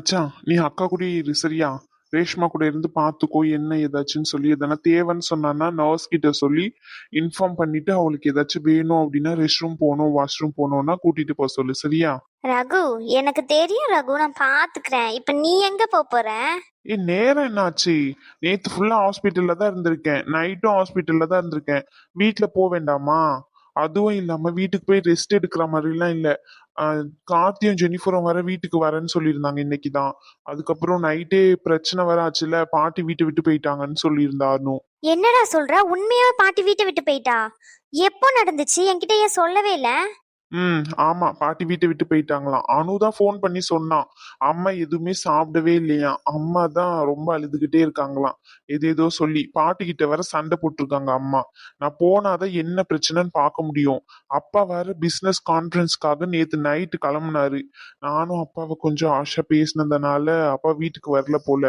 மச்சான் நீ அக்கா கூட இரு சரியா? ரேஷ்மா கூட இருந்து பார்த்துக்கோ என்ன ஏதாச்சுன்னு சொல்லி எதனா தேவைன்னு சொன்னான்னா நர்ஸ் கிட்ட சொல்லி இன்ஃபார்ம் பண்ணிட்டு அவளுக்கு ஏதாச்சும் வேணும் அப்படின்னா ரெஸ்ட் ரூம் போகணும் வாஷ்ரூம் போகணும்னா கூட்டிட்டு போக சொல்லு சரியா? ரகு எனக்கு தெரியும் ரகு நான் பாத்துக்கிறேன். இப்ப நீ எங்க போப் போற? ஏ நேரம் என்னாச்சு? நேத்து ஃபுல்லா ஹாஸ்பிட்டல்ல தான் இருந்திருக்கேன். நைட்டும் ஹாஸ்பிட்டல்ல தான் இருந்திருக்கேன். வீட்ல போக வேண்டாமா? அதுவும் இல்லாம வீட்டுக்கு போய் ரெஸ்ட் எடுக்கிற மாதிரிலாம் இல்ல. கார்த்தியும் ஜெனிஃபரும் வர வீட்டுக்கு வரேன்னு சொல்லியிருந்தாங்க இன்னைக்கு தான் அதுக்கப்புறம் நைட்டே பிரச்சனை வர ஆச்சுல பாட்டி வீட்டை விட்டு போயிட்டாங்கன்னு சொல்லியிருந்தாரு என்னடா சொல்ற? உண்மையாவே பாட்டி வீட்டை விட்டு போயிட்டா? எப்போ நடந்துச்சு? என்கிட்ட ஏன் சொல்லவே இல்லை? ம் ஆமா. பாட்டி வீட்டை விட்டு போயிட்டாங்களாம். அனு தான் ஃபோன் பண்ணி சொன்னான். அம்மா எதுவுமே சாப்பிடவே இல்லையா அம்மா தான் ரொம்ப அழுதுகிட்டே இருக்காங்களாம். எது ஏதோ சொல்லி பாட்டி கிட்ட வர சண்டை போட்டிருக்காங்க அம்மா. நான் போனாதான் என்ன பிரச்சனைன்னு பார்க்க முடியும். அப்பா வேற பிசினஸ் கான்ஃபரன்ஸ்க்காக நேத்து நைட்டு கிளம்புனாரு. நானும் அப்பாவை கொஞ்சம் ஆஷா பேசினதுனால அப்பா வீட்டுக்கு வரல போல.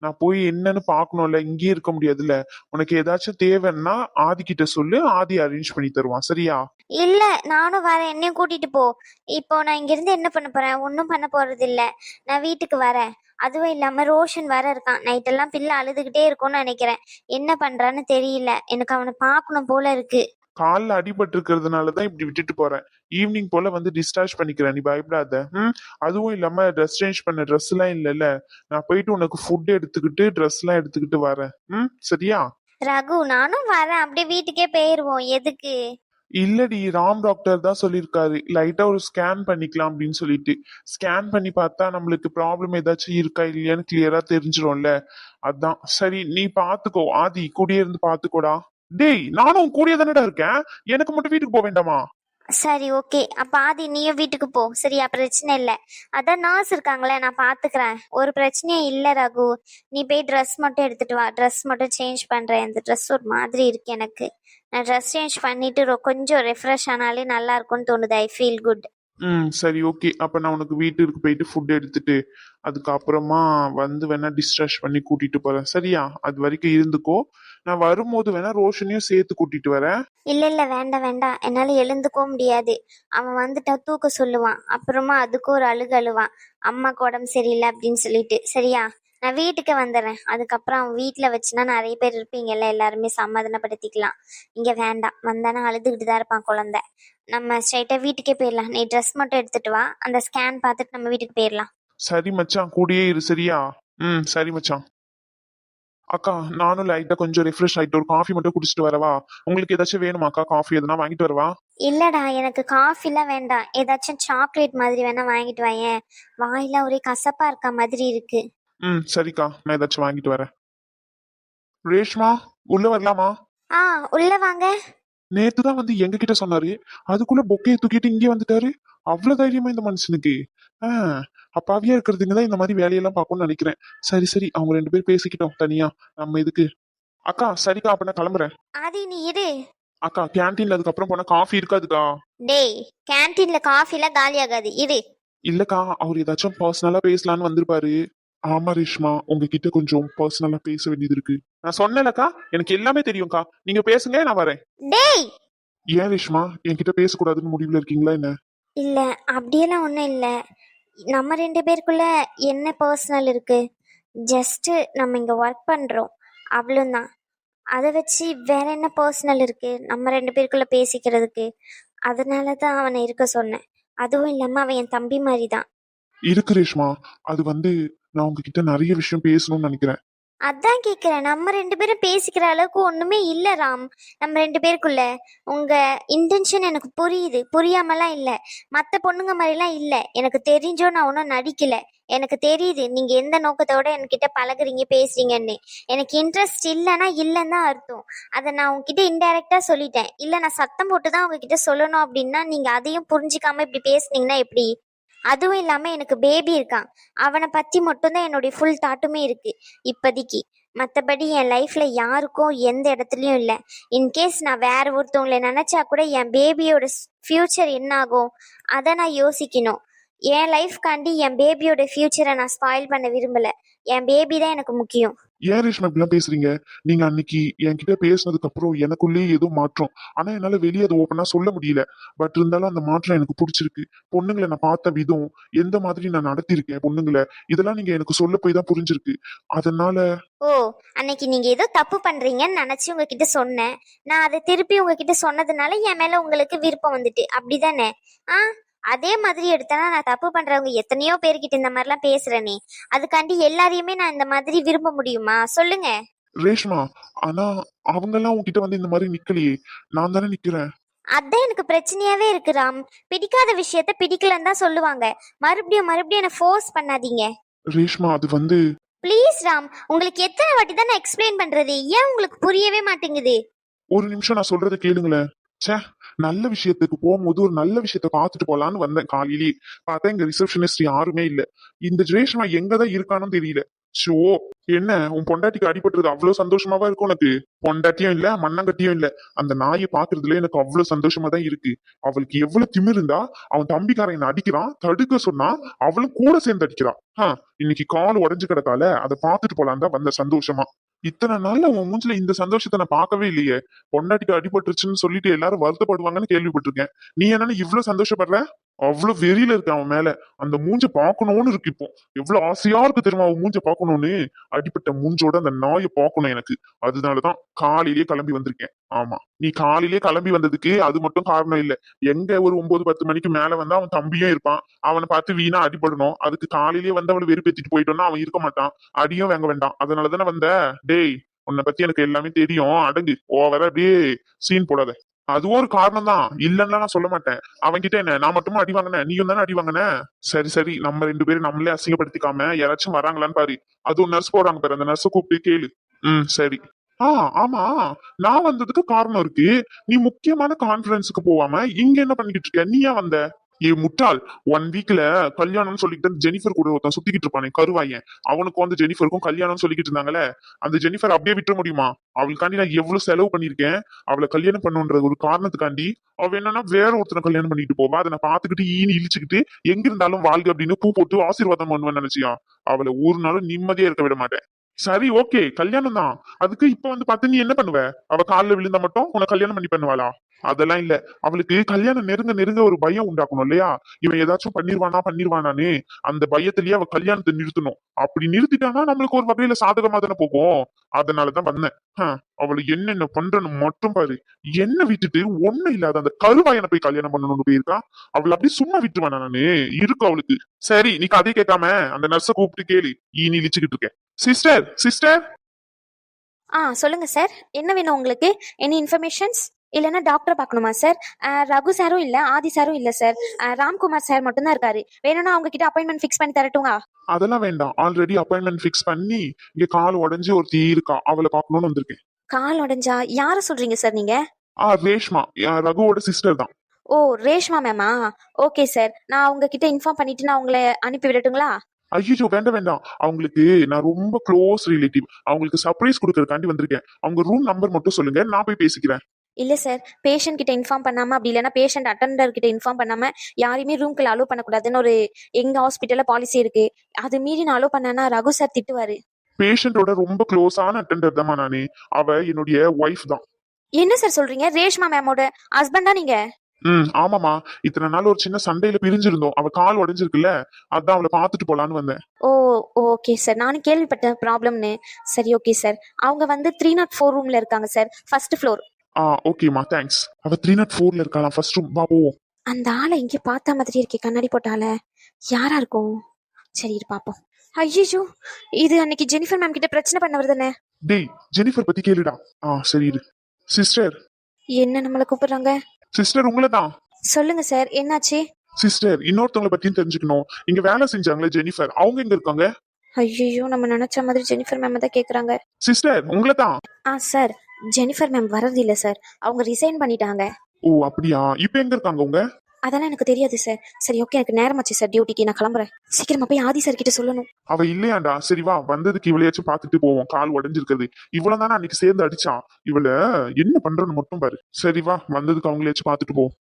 நான் போய் என்னன்னு பார்க்கணும்ல. இங்கேயே இருக்க முடியாதுல்ல. உனக்கு ஏதாச்சும் தேவைன்னா ஆதி கிட்ட சொல்லு. ஆதி அரேஞ்ச் பண்ணி தருவான். சரியா? இல்ல நானும் வரேன். என்னையும் கூட்டிட்டு போ. இப்போ நான் இங்க இருந்து என்ன பண்ண போறேன்? ஒன்றும் பண்ண போறது இல்ல நான் வீட்டுக்கு வரேன். அதுவும் இல்லாம ரோஷன் வேற இருக்கான். நைட் எல்லாம் பிள்ளை அழுதுகிட்டே இருக்கும்னு நினைக்கிறேன். என்ன பண்றான்னு தெரியல. எனக்கு அவனை பார்க்கணும் போல இருக்கு. கால்ல அடிபட்டு இருக்கிறதுனால தான் இப்படி விட்டுட்டு போறேன். ஈவினிங் போல வந்து டிஸ்சார்ஜ் பண்ணிக்கிறேன். நீ பயப்படாத. ம்? அதுவும் இல்லாம ட்ரெஸ் சேஞ்ச் பண்ண ட்ரெஸ் எல்லாம் இல்லைல்ல. நான் போயிட்டு உனக்கு ஃபுட் எடுத்துக்கிட்டு ட்ரெஸ் எல்லாம் எடுத்துக்கிட்டு வரேன். ம்? சரியா? ரகு நானும் வரேன். அப்படியே வீட்டுக்கே போயிருவோம். எதுக்கு? இல்லடி ராம் டாக்டர் தான் சொல்லியிருக்காரு. லைட்டா ஒரு ஸ்கேன் பண்ணிக்கலாம் அப்படின்னு சொல்லிட்டு. ஸ்கேன் பண்ணி பார்த்தா நம்மளுக்கு ப்ராப்ளம் ஏதாச்சும் இருக்கா இல்லையான்னு கிளியரா தெரிஞ்சிரும்ல அதான். சரி நீ பாத்துக்கோ ஆதி கூடயே இருந்து பாத்துக்கோடா டேய் நானும் கூடிய தானடா இருக்கேன். எனக்கு மட்டும் வீட்டுக்கு போக வேண்டாமா? சரி ஓகே அப்ப ஆதி நீயும் வீட்டுக்கு போ. சரியா? பிரச்சனை இல்லை. அதான் நர்ஸ் இருக்காங்களே நான் பாத்துக்கிறேன். ஒரு பிரச்சனையும் இல்லை ரகு. நீ போய் ட்ரெஸ் மட்டும் எடுத்துட்டு வா. ட்ரெஸ் மட்டும் சேஞ்ச் பண்றேன். இந்த ட்ரெஸ் ஒரு மாதிரி இருக்கு எனக்கு. நான் ட்ரெஸ் சேஞ்ச் பண்ணிட்டு கொஞ்சம் ரெஃப்ரெஷ் ஆனாலே நல்லா இருக்கும்னு தோணுது. ஐ ஃபீல் குட் ம் சரி ஓகே அப்ப நான் உனக்கு வீட்டுக்கு போயிட்டு ஃபுட் எடுத்துட்டு அதுக்கப்புறமா வந்து வேணா டிஸ்சார்ஜ் பண்ணி கூட்டிட்டு போறேன். சரியா? அது வரைக்கும் இருந்துக்கோ. நான் வரும்போது வேணா ரோஷனையும் சேர்த்து கூட்டிட்டு வரேன். இல்ல இல்ல வேண்டாம் வேண்டாம். என்னால எழுந்துக்கவும் முடியாது. அவன் வந்துட்டா தூக்க சொல்லுவான். அப்புறமா அதுக்கு ஒரு அழுகு அழுவான். அம்மாக்கு உடம்பு சரியில்லை அப்படின்னு சொல்லிட்டு. சரியா? நான் வீட்டுக்கு வந்துடுறேன். அதுக்கப்புறம் அவன் வீட்டில் வச்சுனா நிறைய பேர் இருப்பீங்கல்ல எல்லாருமே சமாதானப்படுத்திக்கலாம். இங்க வேண்டாம். வந்தானா அழுதுகிட்டு தான் இருப்பான் குழந்தை. நம்ம ஸ்ட்ரைட்டா வீட்டுக்கே போயிடலாம். நீ ட்ரெஸ் மட்டும் எடுத்துட்டு வா. அந்த ஸ்கேன் பார்த்துட்டு நம்ம வீட்டுக்கு போயிடலாம். சரி மச்சான். கூடயே இரு. சரியா? ம் சரி மச்சான். அக்கா நானும் லைட்டா கொஞ்சம் ரெஃப்ரெஷ் ஆயிட்டு ஒரு காஃபி மட்டும் குடிச்சிட்டு வரவா? உங்களுக்கு ஏதாச்சும் வேணுமாக்கா காஃபி எதுனா வாங்கிட்டு வரவா? இல்லடா எனக்கு காஃபிலாம் வேண்டாம். ஏதாச்சும் சாக்லேட் மாதிரி வேணா வாங்கிட்டு வாயேன். வாயில ஒரே கசப்பா இருக்க மாதிரி இருக்கு. ம் சரிக்கா. நான் ஏதாச்சும் வாங்கிட்டு வரேன். ரேஷ்மா உள்ள வரலாமா? ஆ உள்ள வாங்க. நேத்து தான் வந்து எங்க கிட்ட சொன்னாரு. அதுக்குள்ள பொக்கையை தூக்கிட்டு இங்கே வந்துட்டாரு. அவ்வளவு தைரியமா இந்த மனுஷனுக்கு. அப்பாவியா இருக்கிறதுங்க தான் இந்த மாதிரி வேலையெல்லாம் பார்க்கணும்னு நினைக்கிறேன். சரி சரி. அவங்க ரெண்டு பேரும் பேசிக்கிட்டோம் தனியா. நம்ம இதுக்கு அக்கா சரிக்கா அப்ப நான் கிளம்புறேன். ஆதி நீ இரு. அக்கா கேன்டீன்ல அதுக்கப்புறம் போனா காஃபி இருக்காதுக்கா? டேய் கேன்டீன்ல காஃபிலாம் காலி ஆகாது. இரு. இல்லக்கா அவர் ஏதாச்சும் பர்சனலா பேசலான்னு வந்திருப்பாரு. ஆமா ரேஷ்மா. உங்ககிட்ட கொஞ்சம் பர்சனலா பேச வேண்டியது இருக்கு. நான் சொன்னேன்லக்கா எனக்கு எல்லாமே தெரியும்க்கா. நீங்க பேசுங்க நான் வரேன். டேய்! ஏன் ரேஷ்மா? என்கிட்ட பேசக்கூடாதுன்னு முடிவுல இருக்கீங்களா என்ன? இல்ல அப்படியெல்லாம் ஒன்றும் இல்லை. நம்ம ரெண்டு பேருக்குள்ள என்ன பர்சனல் இருக்கு? ஜஸ்ட் நம்ம இங்க ஒர்க் பண்றோம். அவ்வளோதான் அதை வச்சு வேற என்ன பர்சனல் இருக்கு? நம்ம ரெண்டு பேருக்குள்ள பேசிக்கிறதுக்கு. அதனால தான் அவனை இருக்க சொன்னேன். அதுவும் இல்லாம அவன் என் தம்பி மாதிரி தான் இருக்கு ரேஷ்மா. அது வந்து நான் உங்ககிட்ட நிறைய விஷயம் பேசணும்னு நினைக்கிறேன். அதான் கேக்குறேன். நம்ம ரெண்டு பேரும் பேசிக்கிற அளவுக்கு ஒண்ணுமே இல்ல ராம். நம்ம ரெண்டு பேருக்குள்ள. உங்க இன்டென்ஷன் எனக்கு புரியுது. புரியாமலாம் இல்ல. மத்த பொண்ணுங்க மாதிரிலாம் இல்ல. எனக்கு தெரிஞ்சோ நான் ஒன்றும் நடிக்கல. எனக்கு தெரியுது. நீங்க எந்த நோக்கத்தோட என்கிட்ட பழகுறீங்க பேசுறீங்கன்னு. எனக்கு இன்ட்ரெஸ்ட் இல்லைன்னா இல்லைன்னு தான் அர்த்தம். அதை நான் உங்ககிட்ட இன்டைரக்டா சொல்லிட்டேன். இல்ல நான் சத்தம் போட்டு தான் உங்ககிட்ட சொல்லணும் அப்படின்னா நீங்க அதையும் புரிஞ்சுக்காம இப்படி பேசுனீங்கன்னா எப்படி? அதுவும் இல்லாமல் எனக்கு பேபி இருக்கான். அவனை பற்றி மட்டும்தான் என்னுடைய ஃபுல் தாட்டுமே இருக்குது இப்போதைக்கு. மற்றபடி என் லைஃப்பில் யாருக்கும் எந்த இடத்துலையும் இல்லை. இன்கேஸ் நான் வேறு ஒருத்தவங்களை நினச்சா கூட என் பேபியோட ஃப்யூச்சர் என்ன ஆகும் அதை நான் யோசிக்கணும். என் லைஃப்காண்டி என் பேபியோட ஃப்யூச்சரை நான் ஸ்பாயில் பண்ண விரும்பலை. என் பேபி தான் எனக்கு முக்கியம். ஏன் ரேஷ்மா இப்படிலாம் பேசுறீங்க? நீங்க அன்னைக்கு என்கிட்ட பேசினதுக்கு அப்புறம் எனக்குள்ளேயே ஏதோ மாற்றம். ஆனா என்னால வெளியே அதை ஓப்பனா சொல்ல முடியல. பட் இருந்தாலும் அந்த மாற்றம் எனக்கு பிடிச்சிருக்கு. பொண்ணுங்களை நான் பார்த்த விதம் எந்த மாதிரி நான் நடத்தியிருக்கேன் பொண்ணுங்களை இதெல்லாம் நீங்க எனக்கு சொல்ல போய் தான் புரிஞ்சிருக்கு. அதனால ஓ அன்னைக்கு நீங்க ஏதோ தப்பு பண்றீங்கன்னு நினைச்சு உங்ககிட்ட சொன்னேன். நான் அதை திருப்பி உங்ககிட்ட சொன்னதுனால என் மேல உங்களுக்கு விருப்பம் வந்துட்டு. அப்படிதானே? ஆ? அதே மாதிரி எடுத்தனா நான் தப்பு பண்றவங்க எத்தனையோ பேர்கிட்ட இந்த மாதிரிலாம் பேசுறேனே. அதுக்காண்டி எல்லாரையுமே நான் இந்த மாதிரி விரும்ப முடியுமா? சொல்லுங்க. ரேஷ்மா ஆனா அவங்க எல்லாம் உங்ககிட்ட வந்து இந்த மாதிரி நிக்கலையே. நான் தானே நிக்கிறேன். அதான் எனக்கு பிரச்சனையாவே இருக்கு ராம். பிடிக்காத விஷயத்த பிடிக்கலன்னு தான் சொல்லுவாங்க. மறுபடியும் மறுபடியும் என்ன ஃபோர்ஸ் பண்ணாதீங்க. ரேஷ்மா அது வந்து ப்ளீஸ் ராம். உங்களுக்கு எத்தனை வாட்டி தான் நான் எக்ஸ்பிளைன் பண்றது? ஏன் உங்களுக்கு புரியவே மாட்டேங்குது? ஒரு நிமிஷம் நான் சொல்றதை கேளுங்களேன். ச்சே நல்ல விஷயத்துக்கு போகும்போது ஒரு நல்ல விஷயத்த பார்த்துட்டு போலான்னு வந்தேன் காலையிலேயே பார்த்தா இங்க ரிசப்ஷனிஸ்ட் யாருமே இல்ல. இந்த ரேஷ்மா எங்கதான் இருக்கான்னு தெரியல. ஷோ என்ன? உன் பொண்டாட்டிக்கு அடிபட்டுறது அவ்வளவு சந்தோஷமாவா இருக்கும் உனக்கு? பொண்டாட்டியும் இல்ல மண்ணங்கட்டியும் இல்ல. அந்த நாயை பாக்குறதுல எனக்கு அவ்வளவு சந்தோஷமா தான் இருக்கு. அவளுக்கு எவ்வளவு திமிர் இருந்தா அவன் தம்பிக்காரன் என்ன அடிக்கிறான் தடுக்க சொன்னா அவளும் கூட சேர்ந்து அடிக்கிறான். இன்னைக்கு கால் உடஞ்சு கிடக்கால அதை பார்த்துட்டு போலான் தான் வந்த சந்தோஷமா. இத்தனை நாள்ல உன் மூஞ்சில இந்த சந்தோஷத்தை நான் பார்க்கவே இல்லையே. பொண்டாட்டிக்கு அடிபட்டுருச்சுன்னு சொல்லிட்டு எல்லாரும் வருத்தப்படுவாங்கன்னு கேள்விப்பட்டிருக்கேன். நீ என்னன்னு இவ்வளவு சந்தோஷப்படுற? அவ்வளவு வெறியில இருக்கு அவன் மேல? அந்த மூஞ்ச பாக்கணும்னு இருக்கு இப்போ. எவ்வளவு ஆசையா இருக்கு தெரியுமா அவன் மூஞ்ச பாக்கணும்னு? அடிப்பட்ட மூஞ்சோட அந்த நாயை பார்க்கணும் எனக்கு. அதனாலதான் காலையிலேயே கிளம்பி வந்திருக்கேன். ஆமா. நீ காலையிலேயே கிளம்பி வந்ததுக்கு அது மட்டும் காரணம் இல்ல. எங்க ஒரு ஒன்பது பத்து மணிக்கு மேல வந்து அவன் தம்பியும் இருப்பான். அவனை பார்த்து வீணா அடிபடணும். அதுக்கு காலையிலேயே வந்து அவளை வெறுப்பேத்திட்டு போயிட்டோம்னா அவன் இருக்க மாட்டான். அடியும் வாங்க வேண்டாம். அதனாலதானே வந்த? டேய் உன்னை பத்தி எனக்கு எல்லாமே தெரியும். அடங்கு. ஓவரா அப்படியே சீன் போடாத. அதுவும் ஒரு காரணம் தான் இல்லன்னா நான் சொல்ல மாட்டேன். அவன்கிட்ட என்ன நான் மட்டுமா அடி வாங்கினேன்? நீயும் தானே அடி வாங்கின? சரி சரி. நம்ம ரெண்டு பேரும் நம்மளே அசிங்கப்படுத்திக்காம யாராச்சும் வராங்களான்னு பாரு. அதுவும் நர்ஸ் போறாங்க பாரு. அந்த நர்ஸை கூப்பிட்டு கேளு. ம் சரி. ஆ ஆமா. நான் வந்ததுக்கு காரணம் இருக்கு. நீ முக்கியமான கான்ஃபரன்ஸுக்கு போகாம இங்க என்ன பண்ணிக்கிட்டு இருக்க? நீயா வந்த? ஏ முட்டாள் ஒன் வீக்ல கல்யாணம்னு சொல்லிட்டு அந்த ஜெனிஃபர் கூட ஒருத்தன் சுத்திக்கிட்டு இருப்பானே கருவாயன். அவனுக்கும் அந்த ஜெனிஃபருக்கும் கல்யாணம்னு சொல்லிக்கிட்டு இருந்தாங்கல்ல அந்த ஜெனிஃபர் அப்படியே விட்டுற முடியுமா? அவளுக்காண்டி நான் எவ்வளவு செலவு பண்ணிருக்கேன் அவளை கல்யாணம் பண்ணுன்ற ஒரு காரணத்துக்காண்டி அவ என்னன்னா வேற ஒருத்தனை கல்யாணம் பண்ணிட்டு போவா அதை நான் பாத்துக்கிட்டு ஈனு இழிச்சுக்கிட்டு எங்க இருந்தாலும் வாழ்க அப்படின்னு பூ போட்டு ஆசீர்வாதம் பண்ணுவேன் நினைச்சியா? அவளை ஒரு நாளும் நிம்மதியா இருக்க விட மாட்டேன். சரி ஓகே கல்யாணம் தான். அதுக்கு இப்ப வந்து பார்த்து நீ என்ன பண்ணுவ? அவ கால்ல விழுந்தா மட்டும் உனக்கு கல்யாணம் பண்ணி பண்ணுவாளா? அதெல்லாம் இல்ல. அவளுக்கு கல்யாணம் நெருங்க நெருங்க ஒரு பயம் உண்டாக்கணும் இல்லையா? இவன் ஏதாச்சும் பண்ணிருவானா பண்ணிருவானான்னு அந்த பயத்திலேயே அவ கல்யாணத்தை நிறுத்தணும். அப்படி நிறுத்திட்டானா நம்மளுக்கு ஒரு வகையில சாதகமா தானே போகும். அதனாலதான் வந்தேன். அவளை என்னென்ன பண்றன்னு மட்டும் பாரு. என்ன விட்டுட்டு ஒண்ணு இல்லாத அந்த கருவாயனை போய் கல்யாணம் பண்ணணும்னு போயிருக்கா? அவளை அப்படி சும்மா விட்டுருவானா நானு? இருக்கு அவளுக்கு. சரி நீ கதை கேட்காம அந்த நர்ஸ கூப்பிட்டு கேளு. ஈனி இழிச்சுக்கிட்டு இருக்கேன். சிஸ்டர் சிஸ்டர் ஆ சொல்லுங்க சார் என்ன வேணும் உங்களுக்கு? எனி இன்ஃபர்மேஷன்ஸ் இல்லைன்னா டாக்டர் பார்க்கணுமா சார் ரகு சாரும் இல்ல ஆதி சாரும் இல்ல சார் ராம்குமார் சார் மட்டும்தான் இருக்காரு. வேணும்னா அவங்க கிட்ட அப்பாயின்மெண்ட் ஃபிக்ஸ் பண்ணி தரட்டுங்களா அதெல்லாம் வேண்டாம். ஆல்ரெடி அப்பாயின்மெண்ட் ஃபிக்ஸ் பண்ணி இங்க கால் உடைஞ்சு ஒருத்தி இருக்கா அவளை பார்க்கணும்னு வந்திருக்கேன். கால் உடைஞ்சா? யார சொல்றீங்க சார் நீங்க? ஆ ரேஷ்மா. ரகுவோட சிஸ்டர் தான். ஓ ரேஷ்மா மேமா ஓகே சார் நான் அவங்க கிட்ட இன்ஃபார்ம் பண்ணிட்டு நான் உங்களை அனுப்பி விடட்டுங்களா? ஐயோ வேண்டாம் வேண்டாம். அவங்களுக்கு நான் ரொம்ப க்ளோஸ் ரிலேட்டிவ் அவங்களுக்கு சர்ப்ரைஸ் கொடுக்கறதுக்காண்டி வந்திருக்கேன். அவங்க ரூம் நம்பர் மட்டும் சொல்லுங்க. நான் போய் பேசிக்கிறேன். இல்ல சார் பேஷண்ட் கிட்ட இன்ஃபார்ம் பண்ணாம அப்படி இல்லைன்னா பேஷண்ட் அட்டண்டர் கிட்ட இன்ஃபார்ம் பண்ணாம யாரையுமே ரூம்குள்ள அலோவ் பண்ணக்கூடாதுன்னு ஒரு எங்க ஹாஸ்பிட்டல்ல பாலிசி இருக்கு. அது மீறி நான் அலோவ் பண்ணேன்னா ரகு சார் திட்டுவாரு. பேஷண்டோட ரொம்ப க்ளோஸான அட்டெண்டர் தான் நானு. அவ என்னுடைய ஒய்ஃப் தான். என்ன சார் சொல்றீங்க? ரேஷ்மா மேமோட ஹஸ்பண்டா நீங்க? ம் ஆமாமா இத்தனை நாள் ஒரு சின்ன சண்டையில பிரிஞ்சிருந்தோம். அவ கால் உடைஞ்சிருக்குல்ல அதான் அவளை பார்த்துட்டு போலான்னு வந்தேன். Oh okay sir. நானும் கேள்விப்பட்டேன் ப்ராப்ளம்னு. சரி ஓகே சார். அவங்க வந்து த்ரீ நாட் ஃபோர் ரூம்ல இருக்காங்க சார். ஃபர்ஸ்ட் ஃப்ளோர் ஆ ஓகேமா தேங்க்ஸ் அவ த்ரீ நாட் ஃபோர்ல இருக்கலாம் ஃபர்ஸ்ட் ரூம் வா போவோம். அந்த ஆளை இங்கே பார்த்த மாதிரி இருக்கே கண்ணாடி போட்டால யாரா இருக்கும்? சரி இரு பாப்போம் ஐயோ இது அன்னைக்கு ஜெனிஃபர் மேம் கிட்ட பிரச்சனை பண்ணவர் தானே? டேய் ஜெனிஃபர் பத்தி கேளுடா. ஆ சரி இரு. சிஸ்டர் என்ன நம்மளை கூப்பிடுறாங்க? சிஸ்டர் உங்களை தான் சொல்லுங்க சார் என்னாச்சு? சிஸ்டர் இன்னொருத்தவங்கள பத்தியும் தெரிஞ்சுக்கணும். இங்க வேலை செஞ்சாங்களே ஜெனிஃபர் அவங்க எங்க இருக்காங்க? ஐயோ நம்ம நினைச்ச மாதிரி ஜெனிஃபர் மேம் தான் கேக்குறாங்க. சிஸ்டர் உங்களை தான் ஆ சார் ஜெனிஃபர் மேம் வர்றது இல்ல சார் அவங்க ரிசைன் பண்ணிட்டாங்க. ஓ அப்படியா? இப்ப எங்க இருக்காங்க உங்க? அதெல்லாம் எனக்கு தெரியாது சார் சரி ஓகே எனக்கு நேரமாச்சு சார் டியூட்டிக்கு நான் கிளம்புறேன். சீக்கிரமா போய் ஆதி சார் கிட்ட சொல்லணும். அவ இல்லையாண்டா? சரி வா. வந்ததுக்கு இவளையாச்சும் பாத்துட்டு போவோம். கால் உடஞ்சிருக்குது. இவ்வளவு தானே அன்னைக்கு சேர்ந்து அடிச்சான். இவள என்ன பண்றன்னு மட்டும் பாரு. சரி வா. வந்ததுக்கு அவங்களையாச்சும் பாத்துட்டு போவோம்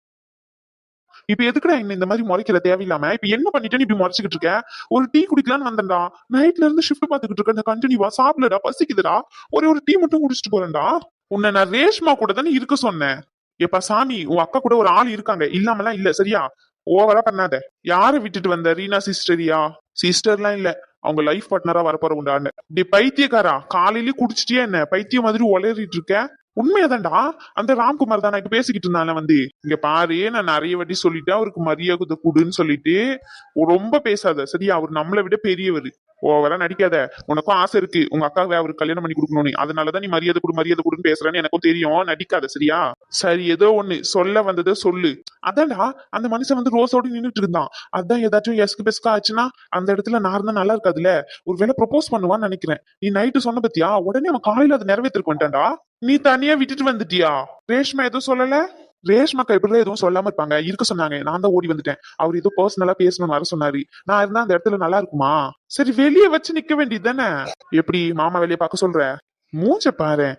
இப்ப எதுக்குடா என்ன இந்த மாதிரி முறைக்கிற தேவையில்லாம? இப்ப என்ன பண்ணிட்டேன்னு இப்படி முறைச்சுக்கிட்டு இருக்க? ஒரு டீ குடிக்கலாம்னு வந்தேன்டா. நைட்ல இருந்து ஷிஃப்ட் பாத்துக்கிட்டு இருக்கேன் கண்டினியூவா சாப்பிடலடா. பசிக்குதுடா. ஒரே ஒரு டீ மட்டும் குடிச்சிட்டு போறேன்டா. உன்னை நான் ரேஷ்மா கூட தானே இருக்க சொன்னேன். எப்ப சாமி உன் அக்கா கூட ஒரு ஆள் இருக்காங்க. இல்லாமலாம் இல்ல சரியா? ஓவரா பண்ணாத. யாரை விட்டுட்டு வந்த ரீனா சிஸ்டரியா? சிஸ்டர்லாம் இல்ல. அவங்க லைஃப் பார்ட்னரா வரப்போற உண்டான்னு டே பைத்தியக்காரா? காலையிலயே குடிச்சிட்டியா என்ன? பைத்தியம் மாதிரி உளறிட்டு இருக்க? உண்மையாதான்டா? அந்த ராம்குமார் தான் இப்ப பேசிக்கிட்டு இருந்தானே வந்து. இங்க பாரு நான் நிறைய வாட்டி சொல்லிட்டு அவருக்கு மரியாதை குடுன்னு சொல்லிட்டு. ரொம்ப பேசாத சரியா? அவர் நம்மளை விட பெரியவர். ஓவரா நடிக்காத. உனக்கும் ஆசை இருக்கு. உங்க அக்காவை அவருக்கு கல்யாணம் பண்ணி கொடுக்கணும்னு. அதனாலதான் நீ மரியாதை கொடு மரியாதை கொடுன்னு பேசுறேன்னு எனக்கும் தெரியும். நடிக்காத சரியா? சரி ஏதோ ஒண்ணு. சொல்ல வந்ததை சொல்லு. அதான்டா அந்த மனுஷன் வந்து ரோஸோட நின்னுட்டு இருந்தான். அதான் ஏதாச்சும் எஸ்கு பெஸ்கா ஆச்சுன்னா அந்த இடத்துல நான் இருந்தா நல்லா இருக்காதுல்ல? ஒருவேளை ப்ரொபோஸ் பண்ணுவான்னு நினைக்கிறேன். நீ நைட்டு சொன்ன பத்தியா? உடனே அவன் காலையில அதை நிறைவேற்றிருக்க வேண்டாம்டா நீ தனியா விட்டுட்டு வந்துட்டியா? ரேஷ்மா எதுவும் சொல்லல? ரேஷ்மாக்கா இப்படி எதுவும் சொல்லாம இருப்பாங்க. இருக்க சொன்னாங்க. நான் தான் ஓடி வந்துட்டேன். அவர் ஏதோ பர்சனலா பேசணும் வர சொன்னாரு. நான் இருந்தா அந்த இடத்துல நல்லா இருக்குமா? சரி வெளியே வச்சு நிக்க வேண்டியது தானே? எப்படி மாமா வெளியே பார்க்க சொல்ற? மூஞ்ச பாரு.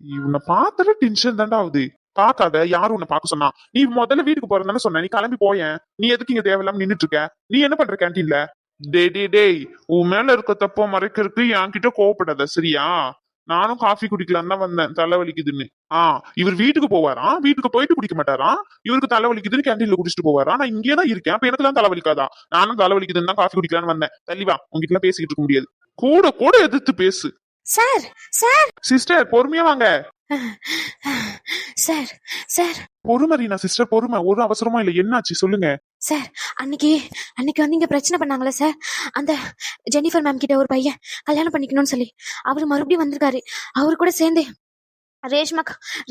இவனை பார்த்தாலே டென்ஷன் தாண்டா ஆகுது. பாக்காத யாரும் உன்னை பார்க்க சொன்னா? நீ முதல்ல வீட்டுக்கு போறதுன்னு சொன்ன. நீ கிளம்பி போயேன். நீ எதுக்கு இங்க தேவையில்லாம நின்னுட்டு இருக்க நீ என்ன பண்ற கேன்டீன்ல டே டே டேய். உன் மேல இருக்க தப்போ மறைக்கிறதுக்கு என்கிட்ட கோவப்படாத சரியா? நானும் காஃபி குடிக்கலாம் தான் வந்தேன். தலைவலிக்குதுன்னு ஆ இவர் வீட்டுக்கு போவாரா? வீட்டுக்கு போயிட்டு குடிக்க மாட்டாரா? இவருக்கு தலைவலிக்குதுன்னு கேண்டீன்ல குடிச்சிட்டு போவாரா? நான் இங்கே தான் இருக்கேன். அப்ப எனக்கு தான் தலைவலிக்காதா நானும் தலைவலிக்குதுன்னு தான் காஃபி குடிக்கலாம்னு வந்தேன். தள்ளிவா உங்ககிட்ட எல்லாம் பேசிக்கிட்டு இருக்க முடியாது. கூட கூட எதிர்த்து பேசு. Sir sir. சிஸ்டர் பொறுமையா வாங்க. Sir sir. பொறுமை ரீனா சிஸ்டர் பொறுமை. ஒரு அவசரமா இல்ல? என்னாச்சு? சொல்லுங்க. சார் அன்னைக்கு அன்னைக்கு வந்து இங்க பிரச்சனை பண்ணாங்களே சார் அந்த ஜெனிஃபர் மேம் கிட்ட ஒரு பையன் கல்யாணம் பண்ணிக்கணும்னு சொல்லி அவர் மறுபடியும் வந்திருக்காரு. அவர் கூட சேர்ந்து ரேஷ்மா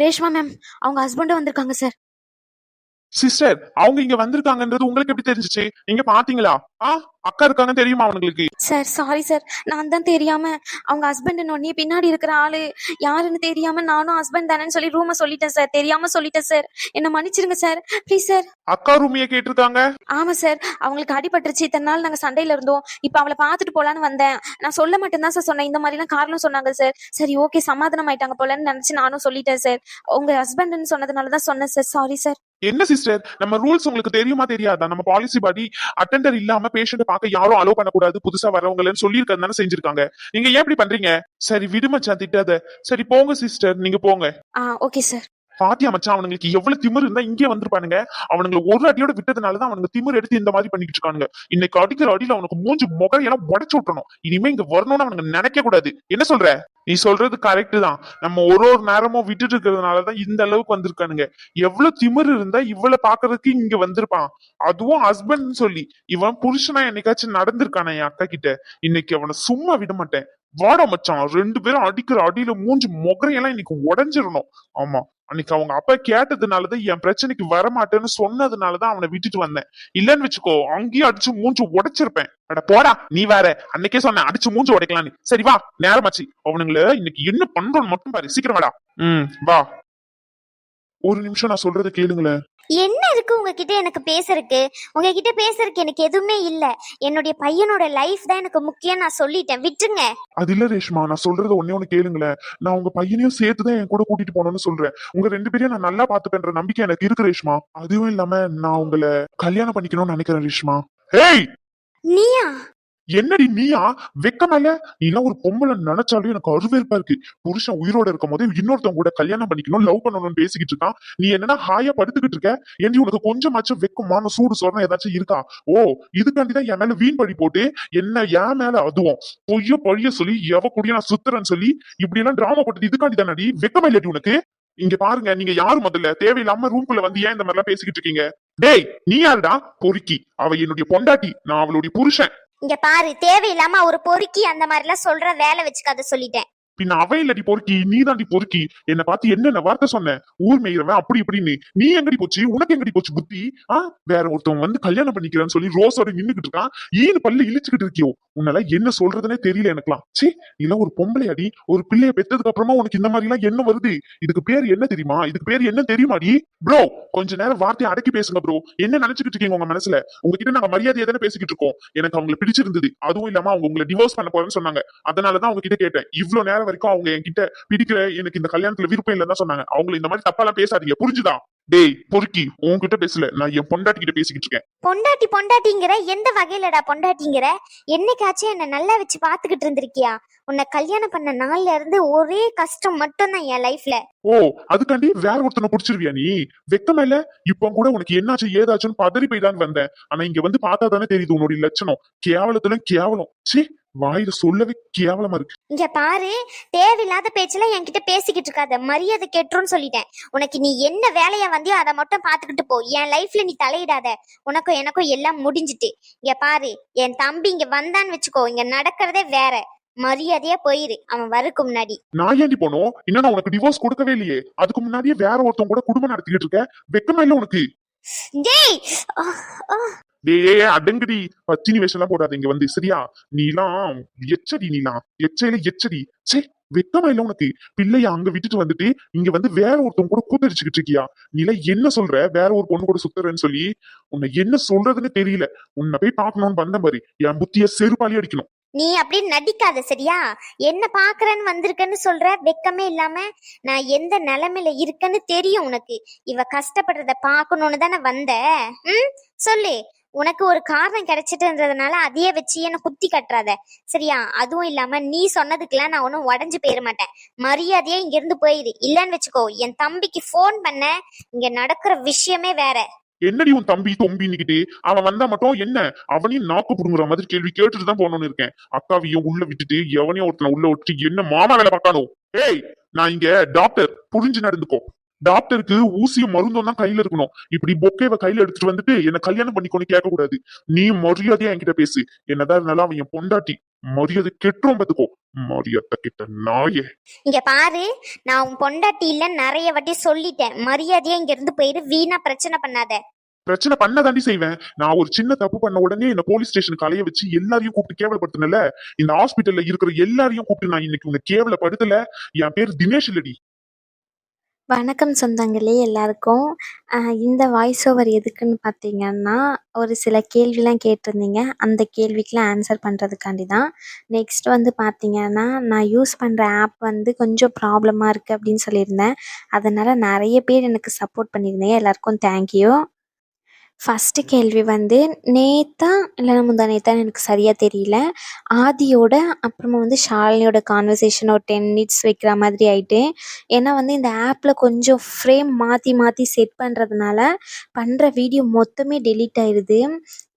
ரேஷ்மா மேம் அவங்க ஹஸ்பண்டும் வந்திருக்காங்க சார் சிஸ்டர் அவங்க இங்க வந்திருக்காங்கன்றது உங்களுக்கு எப்படி தெரிஞ்சுச்சு? நீங்க பாத்தீங்களா? ஆ அக்கா இருக்காங்கன்னு தெரியுமா அவங்களுக்கு சார் சாரி சார் நான் தான் தெரியாம அவங்க ஹஸ்பண்ட் உடனே பின்னாடி இருக்கிற ஆளு யாருன்னு தெரியாம நானும் ஹஸ்பண்ட் தானேன்னு சொல்லி ரூம சொல்லிட்டேன் சார் தெரியாம சொல்லிட்டேன் சார் என்ன மன்னிச்சிருங்க சார் ப்ளீஸ் சார் அக்கா ரூமிய கேட்டிருக்காங்க? ஆமா சார் அவங்களுக்கு அடிபட்டுருச்சு. இத்தனை நாள் நாங்க சண்டையில இருந்தோம். இப்ப அவளை பாத்துட்டு போலான்னு வந்தேன். நான் சொல்ல மட்டும் தான் சார் சொன்னேன். இந்த மாதிரி எல்லாம் காரணம் சொன்னாங்க சார் சரி ஓகே சமாதானம் ஆயிட்டாங்க போலன்னு நினைச்சு நானும் சொல்லிட்டேன் சார் உங்க ஹஸ்பண்ட்னு சொன்னதுனால தான் சொன்னேன் சார் சாரி சார் என்ன சிஸ்டர் நம்ம ரூல்ஸ் உங்களுக்கு தெரியுமா தெரியாதா? நம்ம பாலிசி படி அட்டெண்டர் இல்லாம பேஷண்ட் பார்க்க யாரும் அலோவ் பண்ணக்கூடாது புதுசா வரவங்கன்னு சொல்லி தானே செஞ்சிருக்காங்க. நீங்க ஏன் இப்படி பண்றீங்க? சரி விடுமச்சான் திட்டாத. சரி போங்க சிஸ்டர் நீங்க போங்க. ஓகே சார் பாத்தியா மச்சான் அவனுங்களுக்கு எவ்வளவு திமிர் இருந்தா இங்கே வந்திருப்பானுங்க. அவனுங்களை ஒரு அடியோட விட்டதுனாலதான் அவனுங்க திமிர் எடுத்து இந்த மாதிரி பண்ணிக்கிட்டு இருக்கானுங்க. இன்னைக்கு அடிக்கிற அடியில அவனுக்கு மூஞ்சி முகையெல்லாம் உடச்சு விட்டணும் இனிமே இங்க வரணும்னு அவனுங்க நினைக்க கூடாது. என்ன சொல்ற? நீ சொல்றது கரெக்ட் தான். நம்ம ஒரு ஒரு நேரமும் விட்டுட்டு இருக்கிறதுனாலதான் இந்த அளவுக்கு வந்திருக்கானுங்க. எவ்வளவு திமிரு இருந்தா இவ்வளவு பாக்குறதுக்கு இங்க வந்திருப்பான். அதுவும் ஹஸ்பண்ட் சொல்லி. இவன் புருஷனா என்னைக்காச்சும் நடந்திருக்கானே என் அக்கா கிட்ட. இன்னைக்கு அவனை சும்மா விட மாட்டேன். வாடா மச்சான். ரெண்டு பேரும் அடிக்கிற அடியில மூஞ்சி முகரையெல்லாம் இன்னைக்கு உடஞ்சிடணும். ஆமா. அன்னைக்கு அவங்க அப்பா கேட்டதுனாலதான் என் பிரச்சனைக்கு வர மாட்டேன்னு சொன்னதுனாலதான் அவனை விட்டுட்டு வந்தேன். இல்லன்னு வச்சுக்கோ அங்கேயும் அடிச்சு மூஞ்சி உடைச்சிருப்பேன். அட போடா நீ வேற. அன்னைக்கே சொன்ன அடிச்சு மூஞ்சி உடைக்கலான்னு சரி வா நேரமாச்சு. அவனுங்கள இன்னைக்கு என்ன பண்றோன்னு மட்டும் பாரு. சீக்கிரம் வாடா. ம். வா. ஒரு நிமிஷம் நான் சொல்றத கேளுங்களேன். என்ன இருக்கு உங்ககிட்ட எனக்கு பேசுறதுக்கு? உங்ககிட்ட பேசுறதுக்கு எனக்கு எதுவுமே இல்ல. என்னுடைய பையனோட லைஃப் தான் எனக்கு முக்கியம் நான் சொல்லிட்டேன். விட்டுருங்க. அது இல்ல ரேஷ்மா நான் சொல்றது ஒன்னே ஒண்ணு கேளுங்களேன். நான் உங்க பையனையும் சேர்த்துதான் என் கூட கூட்டிட்டு போகணும்னு சொல்றேன். உங்க ரெண்டு பேரையும் நான் நல்லா பாத்துப்பேன்ற நம்பிக்கை எனக்கு இருக்கு ரேஷ்மா. அதுவும் இல்லாம நான் உங்களை கல்யாணம் பண்ணிக்கணும்னு நினைக்கிறேன் ரேஷ்மா. ஏய்! நீயா? என்னடி நீயா? வெக்கமல்ல நீலாம் ஒரு பொம்பளை நினைச்சாலும் எனக்கு அருவேற்பா இருக்கு. புருஷன் உயிரோட இருக்கும் போதே இன்னொருத்தவங்க கூட கல்யாணம் பண்ணிக்கணும் லவ் பண்ணணும்னு பேசிக்கிட்டு இருக்கான். நீ என்னன்னா ஹாயா படுத்துக்கிட்டு இருக்க? ஏன்டி உனக்கு கொஞ்சமாச்சும் வெக்கமான சூடு சொரணம் ஏதாச்சும் இருக்கா? ஓ இதுக்காண்டிதான் என் மேல வீண் பழி போட்டு என்ன என் மேல அதுவும். பொய்ய பழிய சொல்லி எவ கூடிய நான் சுத்துறேன்னு சொல்லி இப்படி எல்லாம் டிராமா போட்டது இதுக்காண்டி தானடி வெக்கமே இல்லடி உனக்கு? இங்க பாருங்க நீங்க யாரு முதல்ல? தேவையில்லாம ரூம்குள்ள வந்து ஏன் இந்த மாதிரிலாம் பேசிக்கிட்டு இருக்கீங்க? டேய் நீ யாருடா? பொறுக்கி. அவ என்னுடைய பொண்டாட்டி. நான் அவளுடைய புருஷன். இங்க பாரு தேவையில்லாம ஒரு பொறுக்கி அந்த மாதிரி எல்லாம் சொல்ற வேலை வச்சுக்காத சொல்லிட்டேன். பின்ன அவன் இல்லடி பொறுக்கி நீ தாண்டி பொறுக்கி. என்ன பார்த்து என்னென்ன வார்த்தை சொன்ன? ஊர் மேயிறவன் அப்படி இப்படின்னு. நீ எங்கடி போச்சு? உனக்கு எங்கடி போச்சு புத்தி? ஆ? வேற ஒருத்தவன் வந்து கல்யாணம் பண்ணிக்கிறேன்னு சொல்லி ரோஸோட நின்னுகிட்டு இருக்கான். ஈனு பல்லு இழிச்சுக்கிட்டு இருக்கியோ? உன்னால என்ன சொல்றதுனே தெரியல எனக்குலாம் சி இல்ல ஒரு பொம்பளை அடி. ஒரு பிள்ளைய பெத்ததுக்கு அப்புறமா உனக்கு இந்த மாதிரி எல்லாம் என்ன வருது? இதுக்கு பேர் என்ன தெரியுமா? இதுக்கு பேர் என்ன தெரியுமாடி? ப்ரோ கொஞ்ச நேரம் வார்த்தையை அடக்கி பேசுங்க ப்ரோ என்ன நினைச்சுக்கிட்டு இருக்கீங்க உங்க மனசுல? உங்ககிட்ட நாங்க மரியாதையை தானே பேசிக்கிட்டு இருக்கோம். எனக்கு அவங்களை பிடிச்சிருந்தது. அதுவும் இல்லாம அவங்க உங்களை டிவோர்ஸ் பண்ண போறேன்னு சொன்னாங்க. அதனாலதான் அவங்க கிட்ட கேட்டேன். இவ்வளவு நேரம் வரைக்கும் அவங்க என்கிட்ட பிடிக்கிற எனக்கு இந்த கல்யாணத்துல விருப்பம் இல்லைன்னு தான் சொன்னாங்க. அவங்களை இந்த மாதிரி தப்பாலாம் பேசாதீங்க. புரிஞ்சுதான் டேய் பொறுக்கி உன்கிட்ட பேசல. நான் என் பொண்டாட்டி கிட்ட பேசிக்கிட்டு இருக்கேன். பொண்டாட்டி பொண்டாட்டிங்கிற? எந்த வகையிலடா பொண்டாட்டிங்கிற? என்னைக்காச்சும் என்ன நல்லா வச்சு பாத்துக்கிட்டு இருந்திருக்கியா? உன்னை கல்யாணம் பண்ண நாள்ல இருந்து ஒரே கஷ்டம் மட்டும்தான் என் லைஃப்ல ஓ அதுக்காண்டி வேற ஒருத்தனை புடிச்சிருவியா நீ? வெக்கமா இல்ல? இப்ப கூட உனக்கு என்னாச்சு ஏதாச்சுன்னு பதறி போய் தான் வந்தேன். ஆனா இங்க வந்து பார்த்தா தானே தெரியுது உன்னோட லட்சணம். கேவலத்துல கேவலம். சீ வாயில சொல்லவே கேவலமா இருக்கு. இங்க பாரு தேவையில்லாத பேச்செல்லாம் என்கிட்ட பேசிக்கிட்டு இருக்காத. மரியாதை கெட்டுருன்னு சொல்லிட்டேன். உனக்கு நீ என்ன வேலையா வந்தியோ அதை மட்டும் பாத்துக்கிட்டு போ. என் லைஃப்ல நீ தலையிடாத. உனக்கும் எனக்கும் எல்லாம் முடிஞ்சிட்டு. இங்க பாரு என் தம்பி இங்க வந்தான்னு வச்சுக்கோ. இங்க நடக்கிறதே வேற. மரியாதையா போயிரு அவன் வரக்கு முன்னாடி. நான் ஏண்டி போனோம் இன்னும் நான் உனக்கு டிவோர்ஸ் கொடுக்கவே இல்லையே. அதுக்கு முன்னாடியே வேற ஒருத்தன் கூட குடும்பம் நடத்திக்கிட்டு இருக்க வெக்கமா இல்ல உனக்கு? டேய்! அடங்குடி. பத்தினி வேஷம் எல்லாம் போடாத இங்க வந்து. சரியா? நீலாம் எச்சடி நீலாம். எச்சையில எச்சடி. சே வெக்கமா இல்ல உனக்கு? பிள்ளைய அங்க விட்டுட்டு வந்துட்டு இங்க வந்து வேற ஒருத்தவங்க கூட கூத்தடிச்சுக்கிட்டு இருக்கியா? நீலாம் என்ன சொல்ற? வேற ஒரு பொண்ணு கூட சுத்துறேன்னு சொல்லி உன்னை என்ன சொல்றதுன்னு தெரியல. உன்னை போய் பார்க்கணும்னு வந்த மாதிரி என் புத்திய செருப்பாளி அடிக்கணும். நீ அப்படி நடிக்காத சரியா? என்ன பாக்குறேன்னு வந்திருக்கன்னு சொல்ற வெக்கமே இல்லாம நான் எந்த நிலைமையில இருக்கேன்னு தெரியும் உனக்கு. இவ கஷ்டப்படுறத பாக்கணும்னு தானே வந்த. ம்? சொல்லு. உனக்கு ஒரு காரணம் கிடைச்சிட்டுன்றதுனால அதையே வச்சு என்ன குத்தி கட்டுறாத. சரியா? அதுவும் இல்லாம நீ சொன்னதுக்கெல்லாம் நான் ஒன்றும் உடஞ்சு போயிட மாட்டேன். மரியாதையே இங்கிருந்து போயிரு. வச்சுக்கோ. என் தம்பிக்கு ஃபோன் பண்ண இங்க நடக்கிற விஷயமே வேற. என்னடி உன் தம்பி தொம்பின்னுக்கிட்டு அவன் வந்தா மட்டும் என்ன? அவனையும் நாக்கு புடுங்குற மாதிரி கேள்வி கேட்டுட்டு தான் போகணும்னு இருக்கேன். அக்காவையும் உள்ள விட்டுட்டு எவனையும் ஒருத்தனை உள்ள விட்டு என்ன மாமா வேலை பார்க்கணும் ஏய் நான் இங்க டாக்டர் புரிஞ்சு நடந்துக்கோ. டாக்டருக்கு ஊசியும் மருந்தும் தான் கையில இருக்கணும். இப்படி பொக்கேவை கையில எடுத்துட்டு வந்துட்டு என்ன கல்யாணம் பண்ணிக்கொண்டு கேட்க கூடாது நீ மரியாதையா என்கிட்ட பேசு. என்னதான் இருந்தாலும் அவன் என் பொண்டாட்டி. மரியாதை கெட்டுரும் பார்த்துக்கோ. மரியாதை கிட்ட நாயே. இங்க பாரு நான் உன் பொண்டாட்டி இல்ல நிறைய வாட்டி சொல்லிட்டேன். மரியாதையா இங்க இருந்து போயிரு வீணா பிரச்சனை பண்ணாத. பிரச்சனை பண்ணதாண்டி செய்வேன். நான் ஒரு சின்ன தப்பு பண்ண உடனே என்ன போலீஸ் ஸ்டேஷனுக்கு அலைய வச்சு எல்லாரையும் கூப்பிட்டு கேவலப்படுத்தினல இந்த ஹாஸ்பிட்டல்ல இருக்கிற எல்லாரையும் கூப்பிட்டு நான் இன்னைக்கு உங்க கேவலப்படுத்தல. என் பேர் தினேஷ் இல்லடி. வணக்கம் சொந்தங்களே எல்லாருக்கும். அஹ் இந்த வாய்ஸ் ஓவர் எதுக்குன்னு பார்த்தீங்கன்னா ஒரு சில கேள்விலாம் கேட்டிருந்தீங்க. அந்த கேள்விக்கெலாம் ஆன்சர் பண்ணுறதுக்காண்டி தான். நெக்ஸ்ட் வந்து பார்த்தீங்கன்னா நான் யூஸ் பண்ணுற ஆப் வந்து கொஞ்சம் ப்ராப்ளமாக இருக்குது அப்படின்னு சொல்லியிருந்தேன். அதனால் நிறைய பேர் எனக்கு சப்போர்ட் பண்ணியிருந்தீங்க. எல்லாருக்கும் தேங்க்யூ ஃபஸ்ட்டு கேள்வி வந்து நேத்தா இல்லைன்னா முந்தா நேத்தான்னு எனக்கு சரியாக தெரியல. ஆதியோட அப்புறமா வந்து ஷாலினியோட கான்வர்சேஷன் ஒரு டென் மினிட்ஸ் வைக்கிற மாதிரி ஆயிட்டு ஏன்னா வந்து இந்த ஆப்பில் கொஞ்சம் ஃப்ரேம் மாற்றி மாற்றி செட் பண்ணுறதுனால பண்ணுற வீடியோ மொத்தமே டெலீட் ஆயிடுது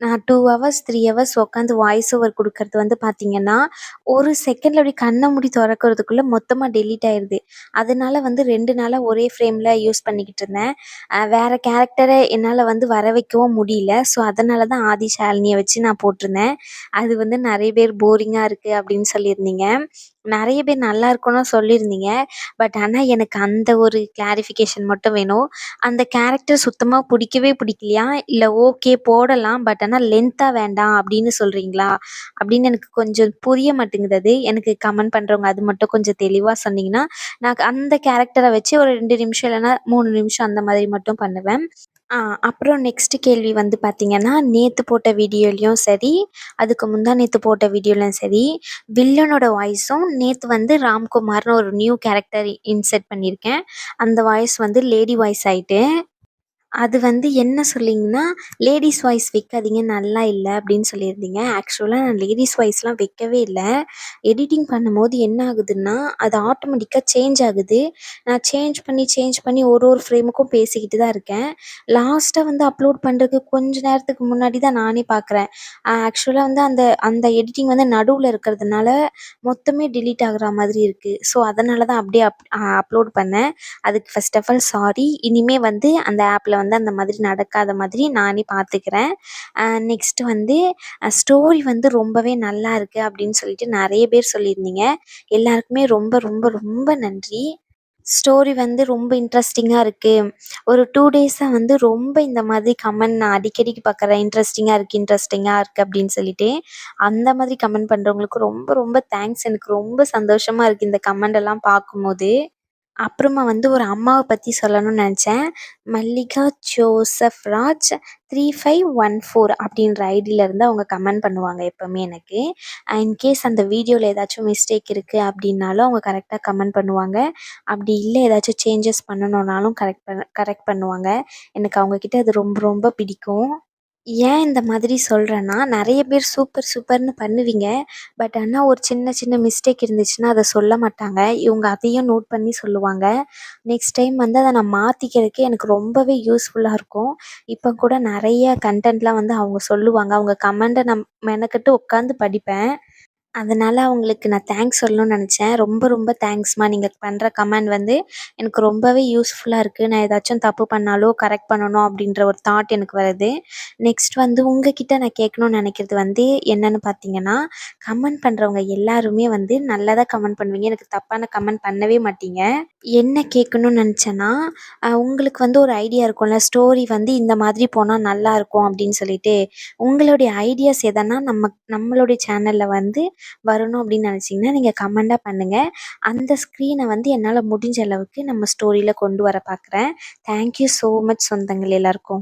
நான் டூ ஹவர்ஸ் த்ரீ ஹவர்ஸ் உட்காந்து வாய்ஸ் ஓவர் கொடுக்கறது வந்து பார்த்தீங்கன்னா ஒரு செகண்டில் அப்படி கண்ணை மூடி திறக்கிறதுக்குள்ளே மொத்தமாக டெலீட் ஆயிடுது அதனால வந்து ரெண்டு நாளாக ஒரே ஃப்ரேமில் யூஸ் பண்ணிக்கிட்டு இருந்தேன். வேறு கேரக்டரை என்னால் வந்து வர வைக்கவும் முடியல. ஸோ அதனால தான் ஆதி ஷாலினியை வச்சு நான் போட்டிருந்தேன். அது வந்து நிறைய பேர் போரிங்காக இருக்குது அப்படின்னு சொல்லியிருந்தீங்க. நிறைய பேர் நல்லா இருக்கும்னு சொல்லியிருந்தீங்க. பட் ஆனால் எனக்கு அந்த ஒரு கிளாரிஃபிகேஷன் மட்டும் வேணும். அந்த கேரக்டர் சுத்தமாக பிடிக்கவே பிடிக்கலையா? இல்லை ஓகே போடலாம். பட் ஆனால் லென்த்தாக வேண்டாம் அப்படின்னு சொல்கிறீங்களா அப்படின்னு எனக்கு கொஞ்சம் புரிய மாட்டேங்குது. அது எனக்கு கமெண்ட் பண்ணுறவங்க அது மட்டும் கொஞ்சம் தெளிவாக சொன்னீங்கன்னா நான் அந்த கேரக்டரை வச்சு ஒரு ரெண்டு நிமிஷம் இல்லைன்னா மூணு நிமிஷம் அந்த மாதிரி மட்டும் பண்ணுவேன். அப்புறம் நெக்ஸ்ட் கேள்வி வந்து பார்த்தீங்கன்னா நேற்று போட்ட வீடியோலையும் சரி அதுக்கு முந்தா நேற்று போட்ட வீடியோலையும் சரி வில்லனோட வாய்ஸும் நேற்று வந்து ராம்குமார்னு ஒரு நியூ கேரக்டர் இன்செர்ட் பண்ணியிருக்கேன் அந்த வாய்ஸ் வந்து லேடி வாய்ஸ் ஆயிட்டு அது வந்து என்ன சொல்லிங்கன்னா லேடிஸ் வாய்ஸ் வைக்காதீங்க நல்லா இல்லை அப்படின்னு சொல்லியிருந்தீங்க. ஆக்சுவலாக நான் லேடிஸ் வாய்ஸ்லாம் வைக்கவே இல்லை. எடிட்டிங் பண்ணும்போது என்ன ஆகுதுன்னா அது ஆட்டோமேட்டிக்காக சேஞ்ச் ஆகுது. நான் சேஞ்ச் பண்ணி சேஞ்ச் பண்ணி ஒரு ஒரு ஃப்ரேமுக்கும் பேசிக்கிட்டு தான் இருக்கேன். லாஸ்ட்டாக வந்து அப்லோட் பண்ணுறதுக்கு கொஞ்ச நேரத்துக்கு முன்னாடி தான் நானே பார்க்குறேன் ஆக்சுவலாக வந்து அந்த அந்த எடிட்டிங் வந்து நடுவில் இருக்கிறதுனால மொத்தமே டிலீட் ஆகுற மாதிரி இருக்குது ஸோ அதனால தான் அப்படியே அப் அப்லோட் பண்ணேன். அதுக்கு ஃபஸ்ட் ஆஃப் ஆல் சாரி இனிமேல் வந்து அந்த ஆப்பில் வந்து வந்து அந்த மாதிரி நடக்காத மாதிரி நானே பார்த்துக்கிறேன் நெக்ஸ்ட் வந்து ஸ்டோரி வந்து ரொம்பவே நல்லா இருக்கு அப்படின்னு சொல்லிட்டு நிறைய பேர் சொல்லியிருந்தீங்க. எல்லாருக்குமே ரொம்ப ரொம்ப ரொம்ப நன்றி. ஸ்டோரி வந்து ரொம்ப இன்ட்ரெஸ்டிங்காக இருக்குது ஒரு டூ டேஸாக வந்து ரொம்ப இந்த மாதிரி கமெண்ட் நான் அடிக்கடிக்கு பார்க்குறேன் இன்ட்ரெஸ்டிங்காக இருக்குது இன்ட்ரெஸ்டிங்காக இருக்குது அப்படின்னு சொல்லிட்டு அந்த மாதிரி கமெண்ட் பண்ணுறவங்களுக்கு ரொம்ப ரொம்ப தேங்க்ஸ் எனக்கு ரொம்ப சந்தோஷமாக இருக்குது இந்த கமெண்ட் எல்லாம் பார்க்கும்போது. அப்புறமா வந்து ஒரு அம்மாவை பற்றி சொல்லணும்னு நினச்சேன். Mallika Joseph Raj three five one four அப்படின்ற ஐடியிலேருந்து அவங்க கமெண்ட் பண்ணுவாங்க எப்போவுமே எனக்கு. இன்கேஸ் அந்த வீடியோவில் ஏதாச்சும் மிஸ்டேக் இருக்குது அப்படின்னாலும் அவங்க கரெக்டாக கமெண்ட் பண்ணுவாங்க. அப்படி இல்லை ஏதாச்சும் சேஞ்சஸ் பண்ணணுன்னாலும் கரெக்ட் பண்ண கரெக்ட் பண்ணுவாங்க. எனக்கு அவங்கக்கிட்ட அது ரொம்ப ரொம்ப பிடிக்கும். ஏன் இந்த மாதிரி சொல்கிறேன்னா நிறைய பேர் சூப்பர் சூப்பர்னு பண்ணுவீங்க. பட் ஆனால் ஒரு சின்ன சின்ன மிஸ்டேக் இருந்துச்சுன்னா அதை சொல்ல மாட்டாங்க. இவங்க அதையும் நோட் பண்ணி சொல்லுவாங்க. நெக்ஸ்ட் டைம் வந்து அதை நான் மாற்றிக்கிறதுக்கு எனக்கு ரொம்பவே யூஸ்ஃபுல்லாக இருக்கும். இப்போ கூட நிறைய கண்டென்ட்லாம் வந்து அவங்க சொல்லுவாங்க. அவங்க கமெண்ட்டை நான் மெனக்கெட்டு உட்காந்து படிப்பேன். அதனால் அவங்களுக்கு நான் தேங்க்ஸ் சொல்லணும்னு நினச்சேன். ரொம்ப ரொம்ப தேங்க்ஸ்மா நீங்கள் பண்ணுற கமெண்ட் வந்து எனக்கு ரொம்பவே யூஸ்ஃபுல்லாக இருக்குது நான் ஏதாச்சும் தப்பு பண்ணாலோ கரெக்ட் பண்ணணும் அப்படின்ற ஒரு தாட் எனக்கு வருது. நெக்ஸ்ட் வந்து உங்ககிட்ட நான் கேட்கணும்னு நினைக்கிறது வந்து என்னன்னு பார்த்தீங்கன்னா கமெண்ட் பண்ணுறவங்க எல்லாருமே வந்து நல்லதாக கமெண்ட் பண்ணுவீங்க. எனக்கு தப்பான கமெண்ட் பண்ணவே மாட்டீங்க. என்ன கேட்கணும்னு நினச்சேன்னா உங்களுக்கு வந்து ஒரு ஐடியா இருக்கும்ல ஸ்டோரி வந்து இந்த மாதிரி போனால் நல்லா இருக்கும் அப்படின்னு சொல்லிட்டு உங்களுடைய ஐடியாஸ் எதனா நம்ம நம்மளுடைய சேனலில் வந்து வரணும் அப்படின்னு நினச்சிங்கன்னா நீங்கள் கமெண்டாக பண்ணுங்கள் அந்த ஸ்க்ரீனை வந்து என்னால் முடிஞ்ச அளவுக்கு நம்ம ஸ்டோரியில் கொண்டு வர பார்க்குறேன் தேங்க்யூ ஸோ மச் சொந்தங்கள் எல்லாருக்கும்.